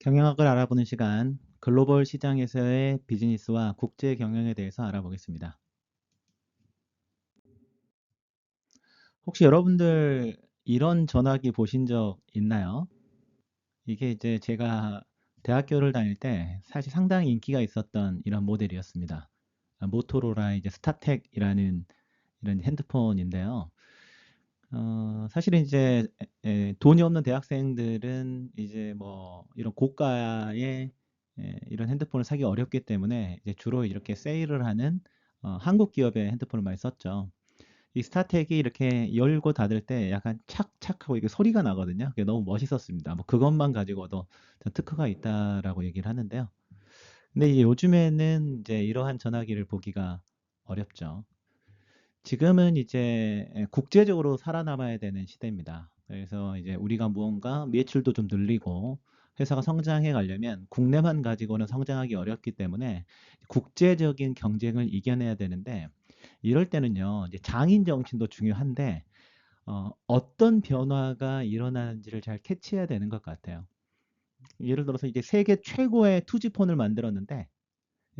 경영학을 알아보는 시간, 글로벌 시장에서의 비즈니스와 국제 경영에 대해서 알아보겠습니다. 혹시 여러분들 이런 전화기 보신 적 있나요? 이게 이제 제가 대학교를 다닐 때 사실 상당히 인기가 있었던 이런 모델이었습니다. 아, 모토로라 이제 스타텍이라는 이런 핸드폰인데요. 어, 사실은 이제 에, 돈이 없는 대학생들은 이제 뭐 이런 고가의 에, 이런 핸드폰을 사기 어렵기 때문에 이제 주로 이렇게 세일을 하는 어, 한국 기업의 핸드폰을 많이 썼죠. 이 스타텍이 이렇게 열고 닫을 때 약간 착착하고 이게 소리가 나거든요. 그게 너무 멋있었습니다. 뭐 그것만 가지고도 특허가 있다라고 얘기를 하는데요. 근데 이제 요즘에는 이제 이러한 전화기를 보기가 어렵죠. 지금은 이제 국제적으로 살아남아야 되는 시대입니다. 그래서 이제 우리가 무언가 매출도 좀 늘리고 회사가 성장해 가려면 국내만 가지고는 성장하기 어렵기 때문에 국제적인 경쟁을 이겨내야 되는데 이럴 때는요, 장인 정신도 중요한데 어, 어떤 변화가 일어나는지를 잘 캐치해야 되는 것 같아요. 예를 들어서 이제 세계 최고의 투지폰을 만들었는데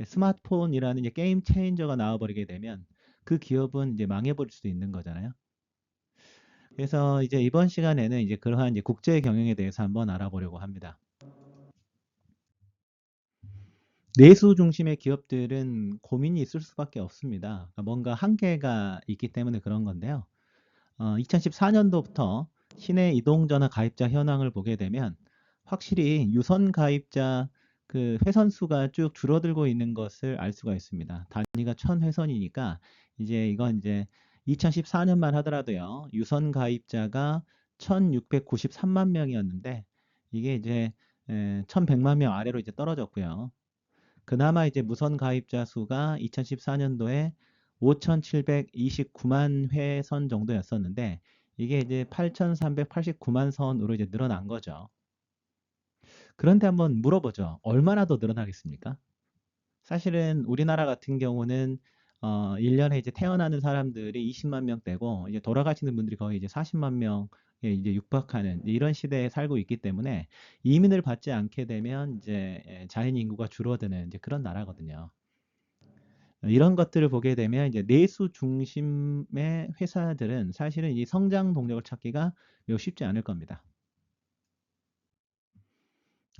스마트폰이라는 이제 게임 체인저가 나와버리게 되면 그 기업은 이제 망해버릴 수도 있는 거잖아요. 그래서 이제 이번 시간에는 이제 그러한 이제 국제 경영에 대해서 한번 알아보려고 합니다. 내수 중심의 기업들은 고민이 있을 수밖에 없습니다. 그러니까 뭔가 한계가 있기 때문에 그런 건데요. 어, 2014년도부터 시내 이동전화 가입자 현황을 보게 되면 확실히 유선 가입자 그 회선 수가 쭉 줄어들고 있는 것을 알 수가 있습니다. 단위가 1000회선이니까 이제 이건 이제 2014년만 하더라도요. 유선 가입자가 1693만 명이었는데 이게 이제 1100만 명 아래로 이제 떨어졌고요. 그나마 이제 무선 가입자 수가 2014년도에 5,729만 회선 정도였었는데 이게 이제 8,389만 선으로 이제 늘어난 거죠. 그런데 한번 물어보죠. 얼마나 더 늘어나겠습니까? 사실은 우리나라 같은 경우는 어, 1년에 이제 태어나는 사람들이 20만 명대고 이제 돌아가시는 분들이 거의 이제 40만 명에 이제 육박하는 이런 시대에 살고 있기 때문에 이민을 받지 않게 되면 이제 예, 자연 인구가 줄어드는 이제 그런 나라거든요. 이런 것들을 보게 되면 이제 내수 중심의 회사들은 사실은 이 성장 동력을 찾기가 매우 쉽지 않을 겁니다.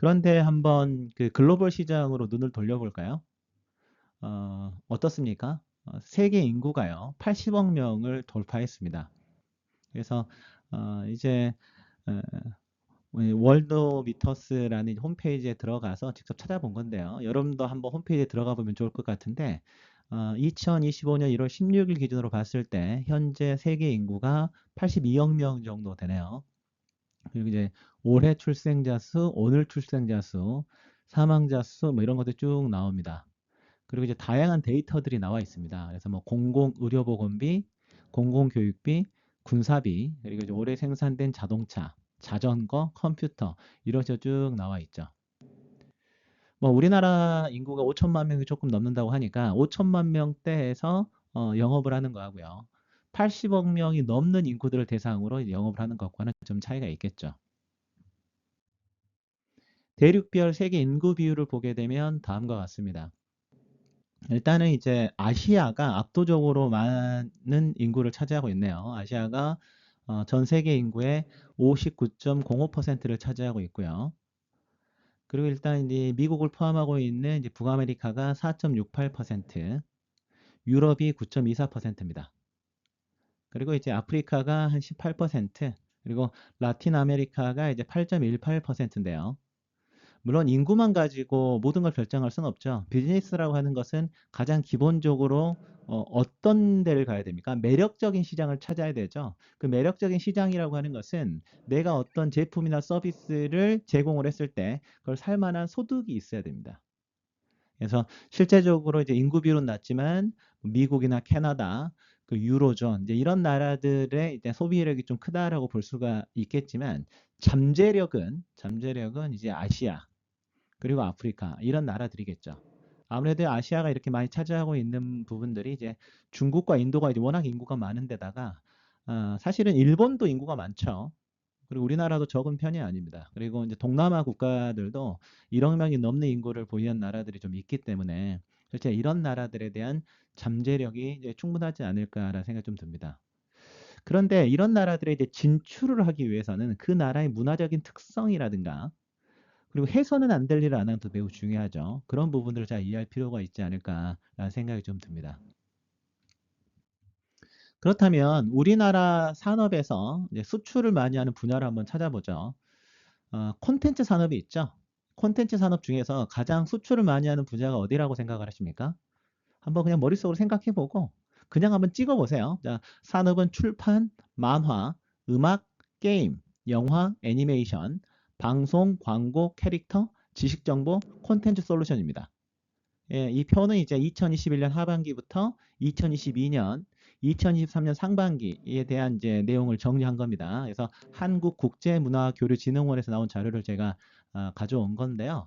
그런데 한번 그 글로벌 시장으로 눈을 돌려볼까요? 어, 어떻습니까? 어, 세계 인구가요, 80억 명을 돌파했습니다. 그래서 어, 이제 어, 월드미터스라는 홈페이지에 들어가서 직접 찾아본 건데요. 여러분도 한번 홈페이지에 들어가 보면 좋을 것 같은데 어, 2025년 1월 16일 기준으로 봤을 때 현재 세계 인구가 82억 명 정도 되네요. 그리고 이제 올해 출생자 수, 오늘 출생자 수, 사망자 수, 뭐 이런 것들 쭉 나옵니다. 그리고 이제 다양한 데이터들이 나와 있습니다. 그래서 뭐 공공 의료보건비, 공공교육비, 군사비, 그리고 이제 올해 생산된 자동차, 자전거, 컴퓨터 이런 식으로 쭉 나와 있죠. 뭐 우리나라 인구가 5천만 명이 조금 넘는다고 하니까 5천만 명대에서 어, 영업을 하는 거하고요. 80억 명이 넘는 인구들을 대상으로 영업을 하는 것과는 좀 차이가 있겠죠. 대륙별 세계 인구 비율을 보게 되면 다음과 같습니다. 일단은 이제 아시아가 압도적으로 많은 인구를 차지하고 있네요. 아시아가 어, 전 세계 인구의 59.05%를 차지하고 있고요. 그리고 일단 이제 미국을 포함하고 있는 이제 북아메리카가 4.68%, 유럽이 9.24%입니다. 그리고 이제 아프리카가 한 18%, 그리고 라틴 아메리카가 이제 8.18%인데요. 물론 인구만 가지고 모든 걸 결정할 수는 없죠. 비즈니스라고 하는 것은 가장 기본적으로 어, 떤 데를 가야 됩니까? 매력적인 시장을 찾아야 되죠. 그 매력적인 시장이라고 하는 것은 내가 어떤 제품이나 서비스를 제공을 했을 때 그걸 살 만한 소득이 있어야 됩니다. 그래서 실제적으로 이제 인구 비율은 낮지만 미국이나 캐나다, 그 유로존 이제 이런 나라들의 이제 소비력이 좀 크다라고 볼 수가 있겠지만 잠재력은 잠재력은 이제 아시아 그리고 아프리카 이런 나라들이겠죠. 아무래도 아시아가 이렇게 많이 차지하고 있는 부분들이 이제 중국과 인도가 이제 워낙 인구가 많은 데다가 어, 사실은 일본도 인구가 많죠. 그리고 우리나라도 적은 편이 아닙니다. 그리고 이제 동남아 국가들도 1억 명이 넘는 인구를 보유한 나라들이 좀 있기 때문에 실제 이런 나라들에 대한 잠재력이 이제 충분하지 않을까라는 생각이 좀 듭니다. 그런데 이런 나라들에 이제 진출을 하기 위해서는 그 나라의 문화적인 특성이라든가 그리고 해서는 안 될 일을 안 하는 것도 매우 중요하죠. 그런 부분들을 잘 이해할 필요가 있지 않을까라는 생각이 좀 듭니다. 그렇다면 우리나라 산업에서 수출을 많이 하는 분야를 한번 찾아보죠. 어, 콘텐츠 산업이 있죠. 콘텐츠 산업 중에서 가장 수출을 많이 하는 분야가 어디라고 생각을 하십니까? 한번 그냥 머릿속으로 생각해보고 그냥 한번 찍어보세요. 자, 산업은 출판, 만화, 음악, 게임, 영화, 애니메이션, 방송, 광고, 캐릭터, 지식정보, 콘텐츠 솔루션입니다. 예, 이 표는 이제 2021년 하반기부터 2022년, 2023년 상반기에 대한 이제 내용을 정리한 겁니다. 그래서 한국국제문화교류진흥원에서 나온 자료를 제가 아, 가져온 건데요.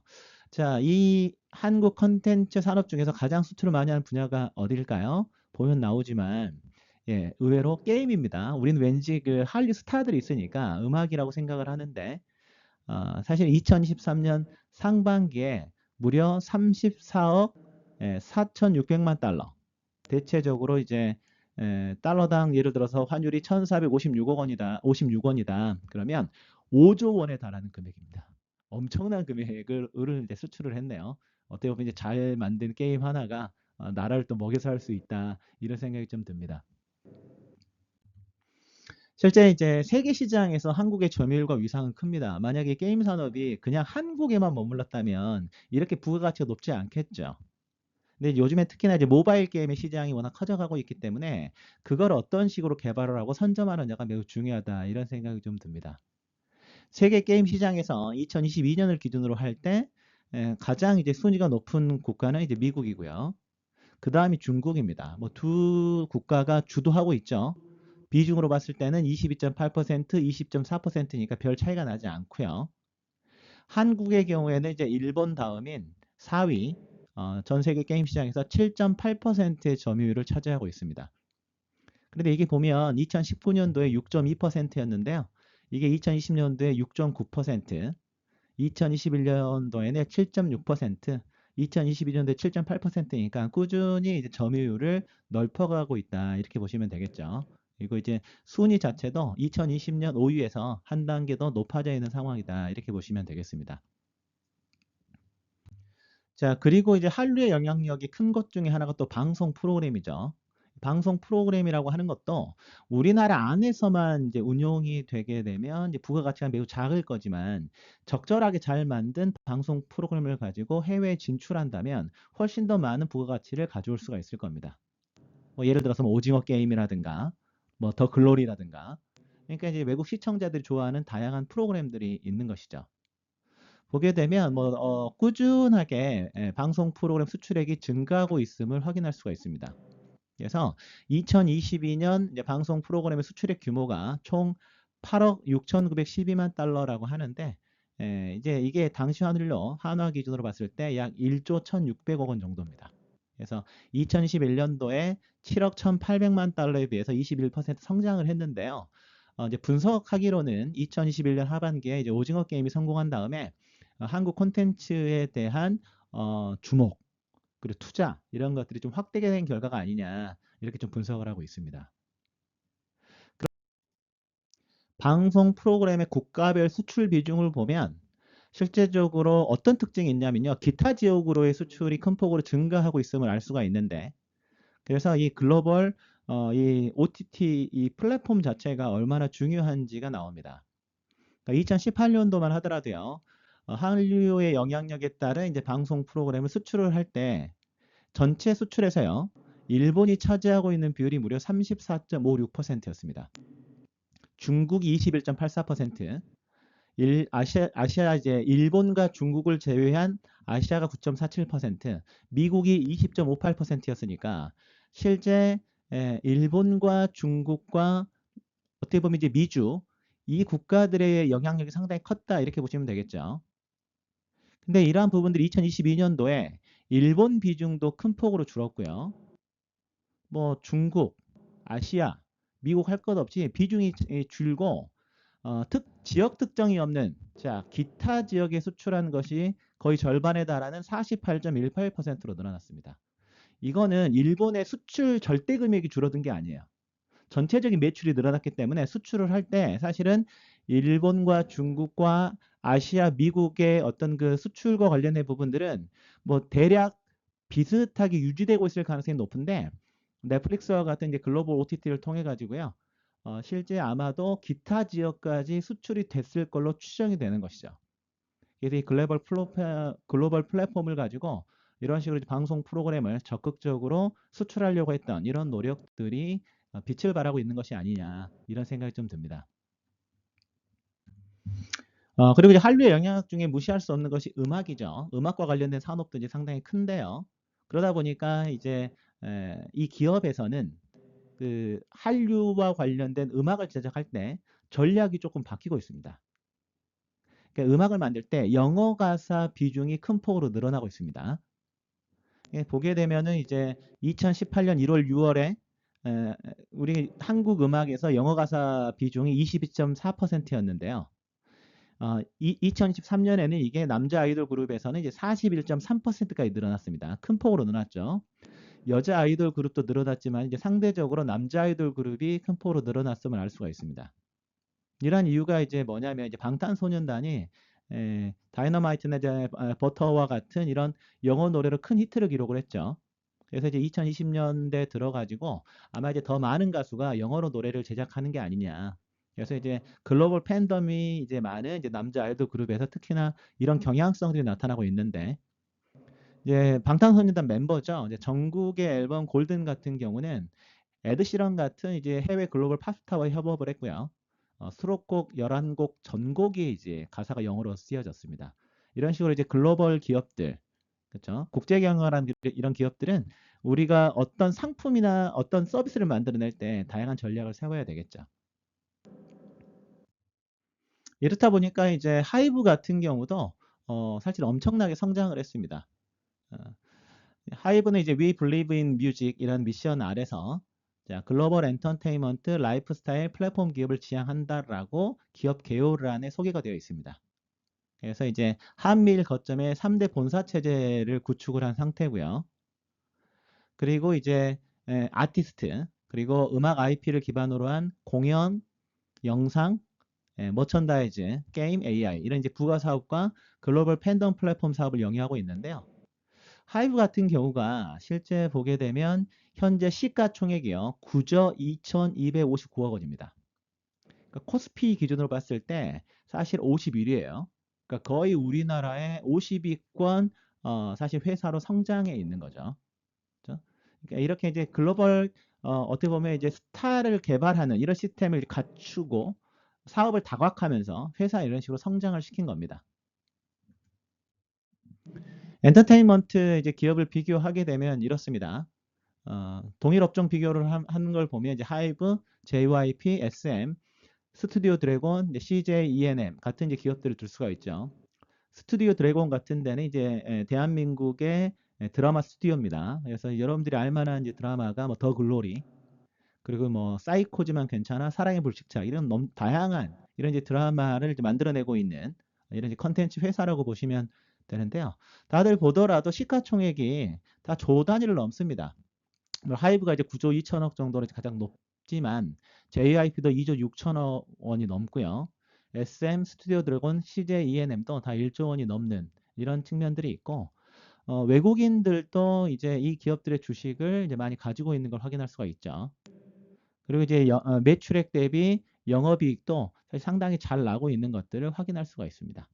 자, 이 한국 컨텐츠 산업 중에서 가장 수출을 많이 하는 분야가 어딜까요? 보면 나오지만 예, 의외로 게임입니다. 우리는 왠지 그 한류 스타들이 있으니까 음악이라고 생각을 하는데 어, 사실 2023년 상반기에 무려 34억 예, 4,600만 달러. 대체적으로 이제 에, 달러당 예를 들어서 환율이 1,456억 원이다. 56원이다. 그러면 5조 원에 달하는 금액입니다. 엄청난 금액을 을을 이제 수출을 했네요. 어떻게 보면 이제 잘 만든 게임 하나가 어, 나라를 또 먹여 살 수 있다. 이런 생각이 좀 듭니다. 실제 이제 세계 시장에서 한국의 점유율과 위상은 큽니다. 만약에 게임 산업이 그냥 한국에만 머물렀다면 이렇게 부가가치가 높지 않겠죠. 근데 요즘에 특히나 이제 모바일 게임의 시장이 워낙 커져가고 있기 때문에 그걸 어떤 식으로 개발을 하고 선점하느냐가 매우 중요하다 이런 생각이 좀 듭니다. 세계 게임 시장에서 2022년을 기준으로 할 때 가장 이제 순위가 높은 국가는 이제 미국이고요. 그 다음이 중국입니다. 뭐 두 국가가 주도하고 있죠. 비중으로 봤을 때는 22.8%, 20.4%니까 별 차이가 나지 않고요. 한국의 경우에는 이제 일본 다음인 4위, 어, 전 세계 게임 시장에서 7.8%의 점유율을 차지하고 있습니다. 그런데 이게 보면 2019년도에 6.2%였는데요. 이게 2020년도에 6.9%, 2021년도에는 7.6%, 2022년도에 7.8%니까 꾸준히 점유율을 넓혀가고 있다. 이렇게 보시면 되겠죠. 그리고 이제 순위 자체도 2020년 5위에서 한 단계 더 높아져 있는 상황이다. 이렇게 보시면 되겠습니다. 자, 그리고 이제 한류의 영향력이 큰 것 중에 하나가 또 방송 프로그램이죠. 방송 프로그램이라고 하는 것도 우리나라 안에서만 이제 운용이 되게 되면 이제 부가가치가 매우 작을 거지만 적절하게 잘 만든 방송 프로그램을 가지고 해외에 진출한다면 훨씬 더 많은 부가가치를 가져올 수가 있을 겁니다. 뭐 예를 들어서 뭐 오징어 게임이라든가 뭐 더 글로리라든가 그러니까 이제 외국 시청자들이 좋아하는 다양한 프로그램들이 있는 것이죠. 보게 되면 뭐 어, 꾸준하게 예, 방송 프로그램 수출액이 증가하고 있음을 확인할 수가 있습니다. 그래서 2022년 방송 프로그램의 수출액 규모가 총 8억 6,912만 달러라고 하는데 에, 이제 이게 당시 환율로 한화 기준으로 봤을 때 약 1조 1,600억 원 정도입니다. 그래서 2021년도에 7억 1,800만 달러에 비해서 21% 성장을 했는데요. 어, 이제 분석하기로는 2021년 하반기에 이제 오징어 게임이 성공한 다음에 어, 한국 콘텐츠에 대한 어, 주목 그리고 투자 이런 것들이 좀 확대가 된 결과가 아니냐 이렇게 좀 분석을 하고 있습니다. 방송 프로그램의 국가별 수출 비중을 보면 실제적으로 어떤 특징이 있냐면요. 기타 지역으로의 수출이 큰 폭으로 증가하고 있음을 알 수가 있는데 그래서 이 글로벌 어, 이 OTT 이 플랫폼 자체가 얼마나 중요한지가 나옵니다. 그러니까 2018년도만 하더라도요. 어, 한류의 영향력에 따른 이제 방송 프로그램을 수출을 할 때 전체 수출에서요. 일본이 차지하고 있는 비율이 무려 34.56%였습니다. 중국이 21.84%, 일, 아시아, 아시아 이제 일본과 중국을 제외한 아시아가 9.47%, 미국이 20.58%였으니까 실제 에, 일본과 중국과 어떻게 보면 이제 미주 이 국가들의 영향력이 상당히 컸다 이렇게 보시면 되겠죠. 근데 이러한 부분들이 2022년도에 일본 비중도 큰 폭으로 줄었고요. 뭐 중국, 아시아, 미국 할 것 없이 비중이 줄고 어, 특, 지역 특정이 없는 자 기타 지역에 수출한 것이 거의 절반에 달하는 48.18%로 늘어났습니다. 이거는 일본의 수출 절대 금액이 줄어든 게 아니에요. 전체적인 매출이 늘어났기 때문에 수출을 할 때 사실은 일본과 중국과 아시아, 미국의 어떤 그 수출과 관련된 부분들은 뭐 대략 비슷하게 유지되고 있을 가능성이 높은데 넷플릭스와 같은 이제 글로벌 OTT를 통해 가지고요. 어, 실제 아마도 기타 지역까지 수출이 됐을 걸로 추정이 되는 것이죠. 그래서 이 글로벌, 플로, 글로벌 플랫폼을 가지고 이런 식으로 방송 프로그램을 적극적으로 수출하려고 했던 이런 노력들이 어, 빛을 발하고 있는 것이 아니냐 이런 생각이 좀 듭니다. 어, 그리고 이제 한류의 영향 중에 무시할 수 없는 것이 음악이죠. 음악과 관련된 산업도 이제 상당히 큰데요. 그러다 보니까 이제 에, 이 기업에서는 그 한류와 관련된 음악을 제작할 때 전략이 조금 바뀌고 있습니다. 그러니까 음악을 만들 때 영어 가사 비중이 큰 폭으로 늘어나고 있습니다. 예, 보게 되면은 이제 2018년 1월, 6월에 에, 우리 한국 음악에서 영어 가사 비중이 22.4%였는데요. 어, 2023년에는 이게 남자 아이돌 그룹에서는 이제 41.3%까지 늘어났습니다. 큰 폭으로 늘어났죠. 여자 아이돌 그룹도 늘어났지만 이제 상대적으로 남자 아이돌 그룹이 큰 폭으로 늘어났음을 알 수가 있습니다. 이러한 이유가 이제 뭐냐면 이제 방탄소년단이 에, 다이너마이트나 이제 아, 버터와 같은 이런 영어 노래로 큰 히트를 기록을 했죠. 그래서 이제 2020년대 들어가지고 아마 이제 더 많은 가수가 영어로 노래를 제작하는 게 아니냐. 그래서 이제 글로벌 팬덤이 이제 많은 이제 남자 아이돌 그룹에서 특히나 이런 경향성들이 나타나고 있는데 이제 방탄소년단 멤버죠. 이제 전국의 앨범 골든 같은 경우는 에드 시런 같은 이제 해외 글로벌 팝스타와 협업을 했고요. 어, 수록곡 11곡 전곡이 이제 가사가 영어로 쓰여졌습니다. 이런 식으로 이제 글로벌 기업들, 그렇죠? 국제 경영하는 이런 기업들은 우리가 어떤 상품이나 어떤 서비스를 만들어낼 때 다양한 전략을 세워야 되겠죠. 이렇다 보니까 이제 하이브 같은 경우도 어, 사실 엄청나게 성장을 했습니다. 어, 하이브는 이제 We Believe in Music 이런 미션 아래서 자, 글로벌 엔터테인먼트 라이프스타일 플랫폼 기업을 지향한다라고 기업 개요를 안에 소개가 되어 있습니다. 그래서 이제 한미일 거점의 3대 본사 체제를 구축을 한 상태고요. 그리고 이제 에, 아티스트 그리고 음악 IP를 기반으로 한 공연, 영상, 예, 머천다이즈, 게임, AI 이런 이제 부가 사업과 글로벌 팬덤 플랫폼 사업을 영위하고 있는데요. 하이브 같은 경우가 실제 보게 되면 현재 시가총액이요 9조 2,259억 원입니다. 그러니까 코스피 기준으로 봤을 때 사실 51위예요. 그러니까 거의 우리나라의 50위권 어, 사실 회사로 성장해 있는 거죠. 그렇죠? 그러니까 이렇게 이제 글로벌 어, 어떻게 보면 이제 스타를 개발하는 이런 시스템을 갖추고 사업을 다각하면서 회사 이런 식으로 성장을 시킨 겁니다. 엔터테인먼트 이제 기업을 비교하게 되면 이렇습니다. 어, 동일 업종 비교를 하는 걸 보면 이제 하이브, JYP, SM, 스튜디오 드래곤, CJ, ENM 같은 이제 기업들을 둘 수가 있죠. 스튜디오 드래곤 같은 데는 이제 대한민국의 드라마 스튜디오입니다. 그래서 여러분들이 알만한 이제 드라마가 뭐 더 글로리, 그리고 뭐 사이코지만 괜찮아, 사랑의 불식차 이런 너무 다양한 이런 이제 드라마를 이제 만들어내고 있는 이런 컨텐츠 회사라고 보시면 되는데요. 다들 보더라도 시가총액이 다 조 단위를 넘습니다. 뭐 하이브가 이제 9조 2천억 정도로 가장 높지만 JIP도 2조 6천억 원이 넘고요. SM, 스튜디오 드래곤, CJ, ENM도 다 1조 원이 넘는 이런 측면들이 있고 어, 외국인들도 이제 이 기업들의 주식을 이제 많이 가지고 있는 걸 확인할 수가 있죠. 그리고 이제 여, 어, 매출액 대비 영업이익도 상당히 잘 나고 있는 것들을 확인할 수가 있습니다.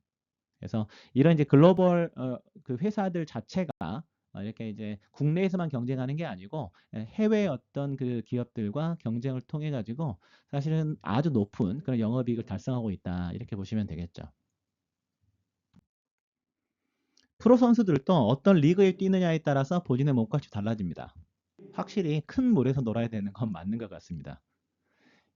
그래서 이런 이제 글로벌 어, 그 회사들 자체가 어, 이렇게 이제 국내에서만 경쟁하는 게 아니고 예, 해외 어떤 그 기업들과 경쟁을 통해 가지고 사실은 아주 높은 그런 영업이익을 달성하고 있다 이렇게 보시면 되겠죠. 프로 선수들도 어떤 리그에 뛰느냐에 따라서 본인의 몸값이 달라집니다. 확실히 큰 물에서 놀아야 되는 건 맞는 것 같습니다.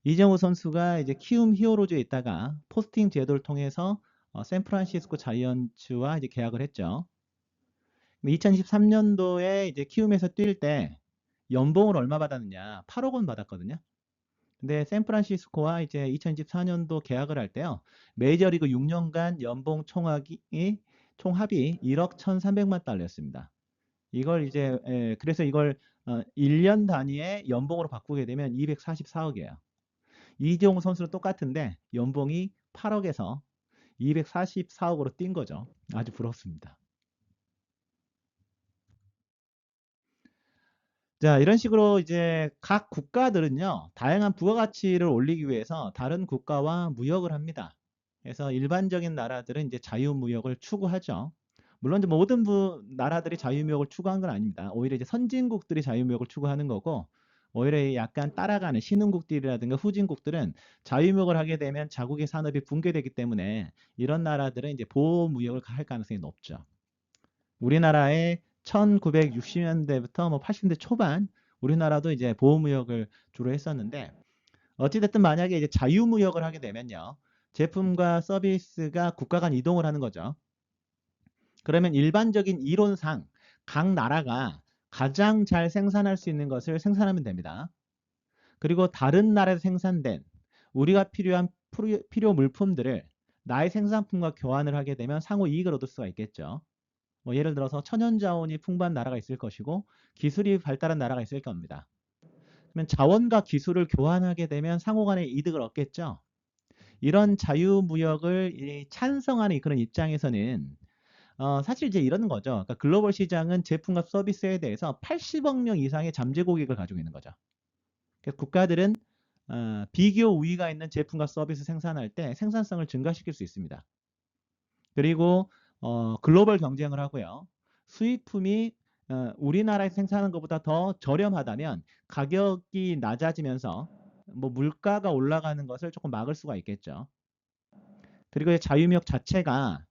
이정우 선수가 이제 키움 히어로즈에 있다가 포스팅 제도를 통해서 어, 샌프란시스코 자이언츠와 이제 계약을 했죠. 2023년도에 이제 키움에서 뛸 때 연봉을 얼마 받았느냐? 8억 원 받았거든요. 근데 샌프란시스코와 이제 2024년도 계약을 할 때요. 메이저리그 6년간 연봉 총합이 총합이 1억 1,300만 달러였습니다. 이걸 이제 예, 그래서 이걸 어, 1년 단위의 연봉으로 바꾸게 되면 244억이에요. 이재용 선수는 똑같은데 연봉이 8억에서 244억으로 뛴 거죠. 아주 부럽습니다. 자, 이런 식으로 이제 각 국가들은요, 다양한 부가가치를 올리기 위해서 다른 국가와 무역을 합니다. 그래서 일반적인 나라들은 이제 자유무역을 추구하죠. 물론 이제 모든 부, 나라들이 자유무역을 추구한 건 아닙니다. 오히려 이제 선진국들이 자유무역을 추구하는 거고, 오히려 약간 따라가는 신흥국들이라든가 후진국들은 자유무역을 하게 되면 자국의 산업이 붕괴되기 때문에 이런 나라들은 이제 보호무역을 할 가능성이 높죠. 우리나라의 1960년대부터 뭐 80년대 초반 우리나라도 이제 보호무역을 주로 했었는데 어찌됐든 만약에 이제 자유무역을 하게 되면요. 제품과 서비스가 국가 간 이동을 하는 거죠. 그러면 일반적인 이론상 각 나라가 가장 잘 생산할 수 있는 것을 생산하면 됩니다. 그리고 다른 나라에서 생산된 우리가 필요한 필요 물품들을 나의 생산품과 교환을 하게 되면 상호 이익을 얻을 수가 있겠죠. 뭐 예를 들어서 천연 자원이 풍부한 나라가 있을 것이고 기술이 발달한 나라가 있을 겁니다. 그러면 자원과 기술을 교환하게 되면 상호 간의 이득을 얻겠죠. 이런 자유무역을 찬성하는 그런 입장에서는 어, 사실 이제 이런 거죠. 그러니까 글로벌 시장은 제품과 서비스에 대해서 80억 명 이상의 잠재 고객을 가지고 있는 거죠. 그래서 국가들은 어, 비교 우위가 있는 제품과 서비스 생산할 때 생산성을 증가시킬 수 있습니다. 그리고 어, 글로벌 경쟁을 하고요. 수입품이 어, 우리나라에서 생산하는 것보다 더 저렴하다면 가격이 낮아지면서 뭐 물가가 올라가는 것을 조금 막을 수가 있겠죠. 그리고 자유무역 자체가 어,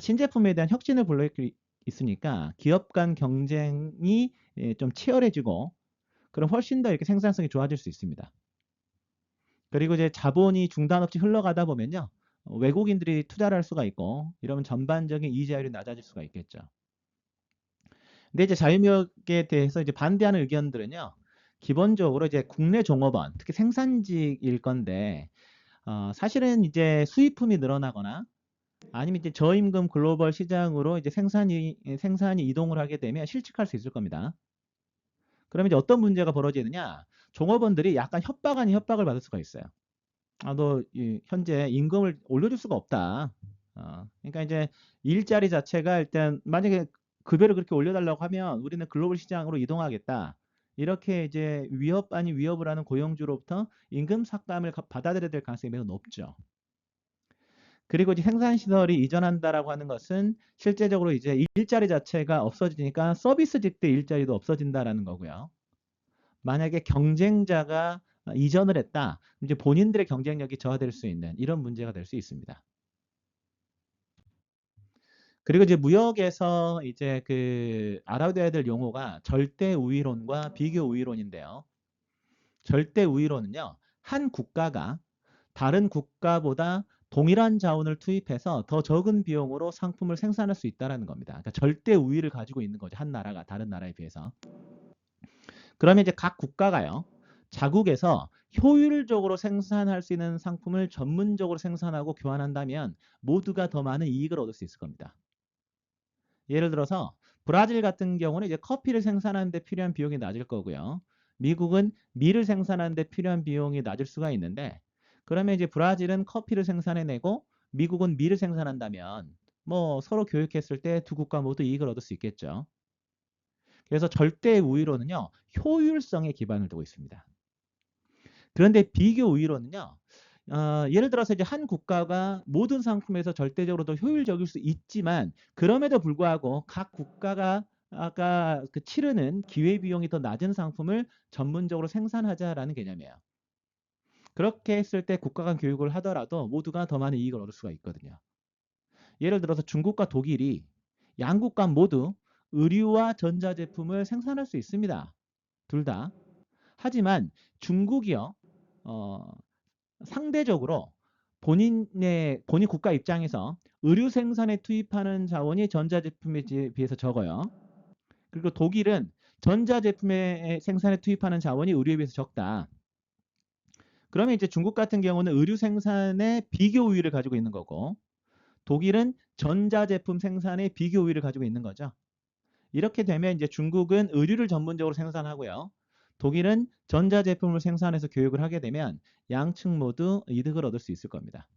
신제품에 대한 혁신을 불러있으니까 기업 간 경쟁이 예, 좀 치열해지고 그럼 훨씬 더 이렇게 생산성이 좋아질 수 있습니다. 그리고 이제 자본이 중단 없이 흘러가다 보면요. 어, 외국인들이 투자를 할 수가 있고 이러면 전반적인 이자율이 낮아질 수가 있겠죠. 근데 이제 자유무역에 대해서 이제 반대하는 의견들은요. 기본적으로 이제 국내 종업원, 특히 생산직일 건데 어, 사실은 이제 수입품이 늘어나거나 아니면 이제 저임금 글로벌 시장으로 이제 생산이 생산이 이동을 하게 되면 실직할 수 있을 겁니다. 그러면 이제 어떤 문제가 벌어지느냐? 종업원들이 약간 협박 아닌 협박을 받을 수가 있어요. 아, 너 현재 임금을 올려줄 수가 없다. 어, 그러니까 이제 일자리 자체가 일단 만약에 급여를 그렇게 올려달라고 하면 우리는 글로벌 시장으로 이동하겠다. 이렇게 이제 위협 아닌 위협을 하는 고용주로부터 임금 삭감을 받아들여야 될 가능성이 매우 높죠. 그리고 이제 생산 시설이 이전한다라고 하는 것은 실제적으로 이제 일자리 자체가 없어지니까 서비스직대 일자리도 없어진다라는 거고요. 만약에 경쟁자가 이전을 했다. 이제 본인들의 경쟁력이 저하될 수 있는 이런 문제가 될 수 있습니다. 그리고 이제 무역에서 이제 그 알아둬야 될 용어가 절대 우위론과 비교 우위론인데요. 절대 우위론은요. 한 국가가 다른 국가보다 동일한 자원을 투입해서 더 적은 비용으로 상품을 생산할 수 있다는 겁니다. 그러니까 절대 우위를 가지고 있는 거죠. 한 나라가 다른 나라에 비해서. 그러면 이제 각 국가가요. 자국에서 효율적으로 생산할 수 있는 상품을 전문적으로 생산하고 교환한다면 모두가 더 많은 이익을 얻을 수 있을 겁니다. 예를 들어서 브라질 같은 경우는 이제 커피를 생산하는 데 필요한 비용이 낮을 거고요. 미국은 밀을 생산하는 데 필요한 비용이 낮을 수가 있는데 그러면 이제 브라질은 커피를 생산해내고 미국은 밀을 생산한다면 뭐 서로 교육했을 때 두 국가 모두 이익을 얻을 수 있겠죠. 그래서 절대 우위로는요. 효율성에 기반을 두고 있습니다. 그런데 비교 우위로는요. 어, 예를 들어서 이제 한 국가가 모든 상품에서 절대적으로 더 효율적일 수 있지만 그럼에도 불구하고 각 국가가 아까 그 치르는 기회 비용이 더 낮은 상품을 전문적으로 생산하자라는 개념이에요. 그렇게 했을 때 국가 간 교육을 하더라도 모두가 더 많은 이익을 얻을 수가 있거든요. 예를 들어서 중국과 독일이 양국 간 모두 의류와 전자제품을 생산할 수 있습니다. 둘 다. 하지만 중국이요. 어, 상대적으로 본인의 본인 국가 입장에서 의류 생산에 투입하는 자원이 전자제품에 비해서 적어요. 그리고 독일은 전자제품의 생산에 투입하는 자원이 의류에 비해서 적다. 그러면 이제 중국 같은 경우는 의류 생산에 비교 우위를 가지고 있는 거고 독일은 전자제품 생산에 비교 우위를 가지고 있는 거죠. 이렇게 되면 이제 중국은 의류를 전문적으로 생산하고요. 독일은 전자제품을 생산해서 교육을 하게 되면 양측 모두 이득을 얻을 수 있을 겁니다.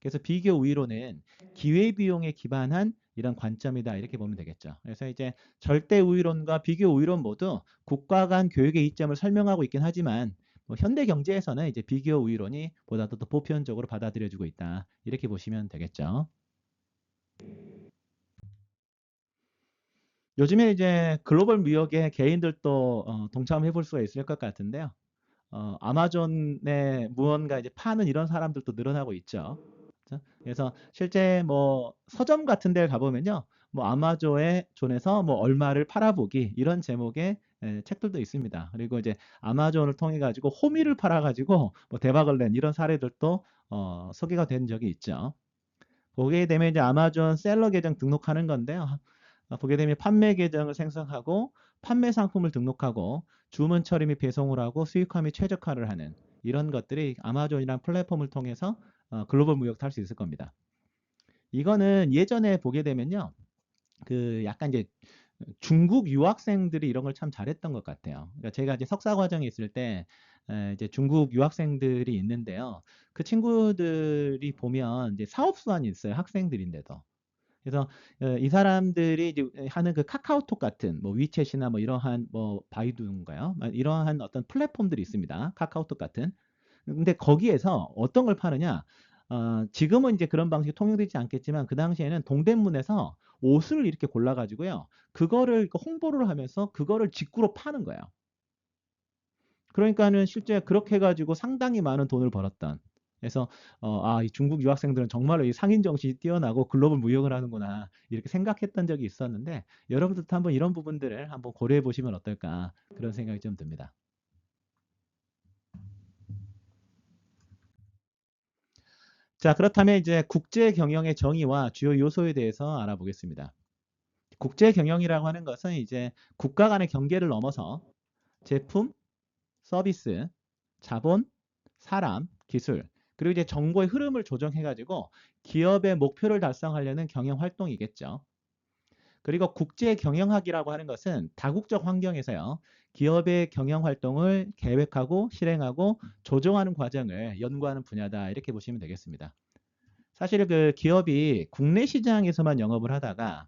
그래서 비교 우위로는 기회비용에 기반한 이런 관점이다 이렇게 보면 되겠죠. 그래서 이제 절대 우위론과 비교 우위론 모두 국가 간 교육의 이점을 설명하고 있긴 하지만 뭐 현대 경제에서는 이제 비교 우위론이 보다 더 보편적으로 받아들여지고 있다 이렇게 보시면 되겠죠. 요즘에 이제 글로벌 무역에 개인들도 어, 동참해 볼 수가 있을 것 같은데요. 어, 아마존에 무언가 이제 파는 이런 사람들도 늘어나고 있죠. 그래서 실제 뭐 서점 같은 데 가보면요. 뭐 아마존에 존에서 뭐 얼마를 팔아보기 이런 제목의 예, 책들도 있습니다. 그리고 이제 아마존을 통해 가지고 호미를 팔아 가지고 뭐 대박을 낸 이런 사례들도 어, 소개가 된 적이 있죠. 보게 되면 이제 아마존 셀러 계정 등록하는 건데요. 어, 보게 되면 판매 계정을 생성하고 판매 상품을 등록하고 주문 처리 및 배송을 하고 수익화 및 최적화를 하는 이런 것들이 아마존이란 플랫폼을 통해서 어, 글로벌 무역도 할 수 있을 겁니다. 이거는 예전에 보게 되면요. 그 약간 이제 중국 유학생들이 이런 걸 참 잘했던 것 같아요. 그러니까 제가 이제 석사 과정에 있을 때 에, 이제 중국 유학생들이 있는데요. 그 친구들이 보면 이제 사업 수완이 있어요. 학생들인데도. 그래서 어, 이 사람들이 하는 그 카카오톡 같은 뭐 위챗이나 뭐 이러한 뭐 바이두인가요? 막 이러한 어떤 플랫폼들이 있습니다. 카카오톡 같은. 근데 거기에서 어떤 걸 파느냐? 어, 지금은 이제 그런 방식이 통용되지 않겠지만 그 당시에는 동대문에서 옷을 이렇게 골라가지고요. 그거를 그 홍보를 하면서 그거를 직구로 파는 거예요. 그러니까는 실제 그렇게 해가지고 상당히 많은 돈을 벌었던. 그래서 어, 아, 이 중국 유학생들은 정말로 이 상인 정신이 뛰어나고 글로벌 무역을 하는구나 이렇게 생각했던 적이 있었는데 여러분들도 한번 이런 부분들을 한번 고려해 보시면 어떨까 그런 생각이 좀 듭니다. 자, 그렇다면 이제 국제 경영의 정의와 주요 요소에 대해서 알아보겠습니다. 국제 경영이라고 하는 것은 이제 국가 간의 경계를 넘어서 제품, 서비스, 자본, 사람, 기술, 그리고 이제 정보의 흐름을 조정해가지고 기업의 목표를 달성하려는 경영 활동이겠죠. 그리고 국제 경영학이라고 하는 것은 다국적 환경에서요. 기업의 경영 활동을 계획하고 실행하고 조정하는 과정을 연구하는 분야다. 이렇게 보시면 되겠습니다. 사실 그 기업이 국내 시장에서만 영업을 하다가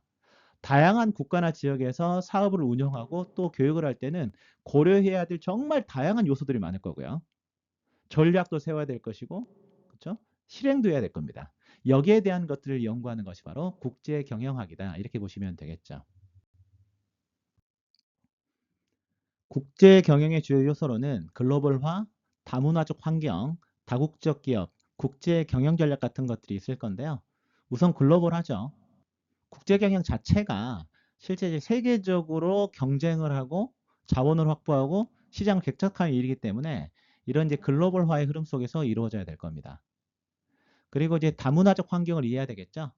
다양한 국가나 지역에서 사업을 운영하고 또 교육을 할 때는 고려해야 될 정말 다양한 요소들이 많을 거고요. 전략도 세워야 될 것이고, 그렇죠? 실행도 해야 될 겁니다. 여기에 대한 것들을 연구하는 것이 바로 국제 경영학이다. 이렇게 보시면 되겠죠. 국제 경영의 주요 요소로는 글로벌화, 다문화적 환경, 다국적 기업, 국제 경영 전략 같은 것들이 있을 건데요. 우선 글로벌하죠. 국제 경영 자체가 실제 세계적으로 경쟁을 하고 자원을 확보하고 시장을 객착하는 일이기 때문에 이런 이제 글로벌화의 흐름 속에서 이루어져야 될 겁니다. 그리고 이제 다문화적 환경을 이해해야 되겠죠.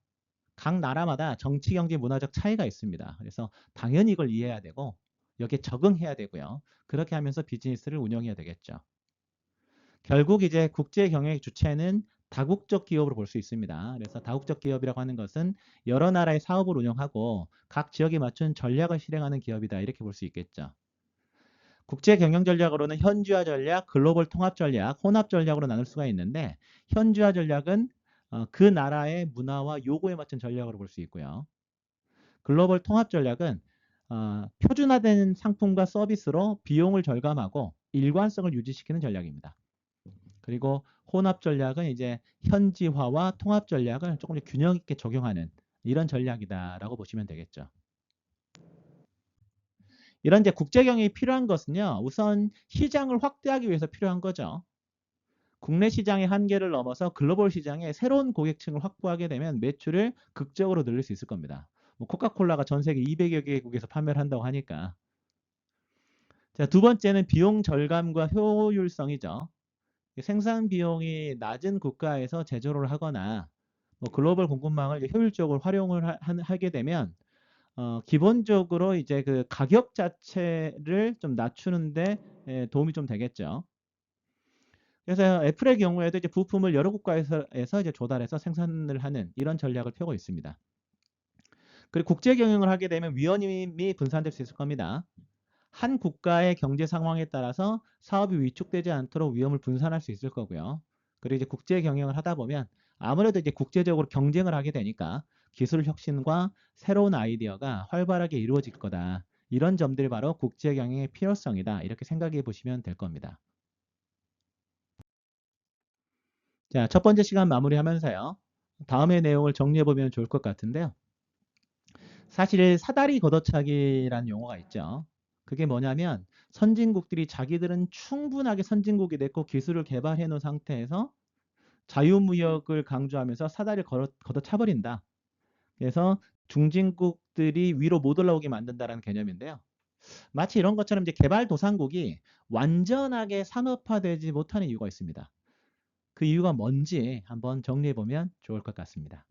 각 나라마다 정치, 경제, 문화적 차이가 있습니다. 그래서 당연히 이걸 이해해야 되고 여기에 적응해야 되고요. 그렇게 하면서 비즈니스를 운영해야 되겠죠. 결국 이제 국제 경영의 주체는 다국적 기업으로 볼 수 있습니다. 그래서 다국적 기업이라고 하는 것은 여러 나라의 사업을 운영하고 각 지역에 맞춘 전략을 실행하는 기업이다. 이렇게 볼 수 있겠죠. 국제 경영 전략으로는 현지화 전략, 글로벌 통합 전략, 혼합 전략으로 나눌 수가 있는데 현지화 전략은 어, 그 나라의 문화와 요구에 맞춘 전략으로 볼 수 있고요. 글로벌 통합 전략은 어, 표준화된 상품과 서비스로 비용을 절감하고 일관성을 유지시키는 전략입니다. 그리고 혼합 전략은 이제 현지화와 통합 전략을 조금 균형 있게 적용하는 이런 전략이다라고 보시면 되겠죠. 이런 이제 국제 경영이 필요한 것은요. 우선 시장을 확대하기 위해서 필요한 거죠. 국내 시장의 한계를 넘어서 글로벌 시장에 새로운 고객층을 확보하게 되면 매출을 극적으로 늘릴 수 있을 겁니다. 뭐 코카콜라가 전 세계 200여 개국에서 판매를 한다고 하니까. 자, 두 번째는 비용 절감과 효율성이죠. 생산 비용이 낮은 국가에서 제조를 하거나 뭐 글로벌 공급망을 효율적으로 활용을 하, 하게 되면 어, 기본적으로 이제 그 가격 자체를 좀 낮추는데 에, 도움이 좀 되겠죠. 그래서 애플의 경우에도 이제 부품을 여러 국가에서 에서 이제 조달해서 생산을 하는 이런 전략을 펴고 있습니다. 그리고 국제 경영을 하게 되면 위험이 분산될 수 있을 겁니다. 한 국가의 경제 상황에 따라서 사업이 위축되지 않도록 위험을 분산할 수 있을 거고요. 그리고 이제 국제 경영을 하다 보면 아무래도 이제 국제적으로 경쟁을 하게 되니까 기술 혁신과 새로운 아이디어가 활발하게 이루어질 거다. 이런 점들이 바로 국제 경영의 필요성이다. 이렇게 생각해 보시면 될 겁니다. 자, 첫 번째 시간 마무리하면서요. 다음의 내용을 정리해 보면 좋을 것 같은데요. 사실 사다리 걷어차기라는 용어가 있죠. 그게 뭐냐면 선진국들이 자기들은 충분하게 선진국이 됐고 기술을 개발해 놓은 상태에서 자유무역을 강조하면서 사다리를 걸어, 걷어차버린다. 그래서 중진국들이 위로 못 올라오게 만든다는 개념인데요. 마치 이런 것처럼 이제 개발도상국이 완전하게 산업화되지 못하는 이유가 있습니다. 그 이유가 뭔지 한번 정리해 보면 좋을 것 같습니다.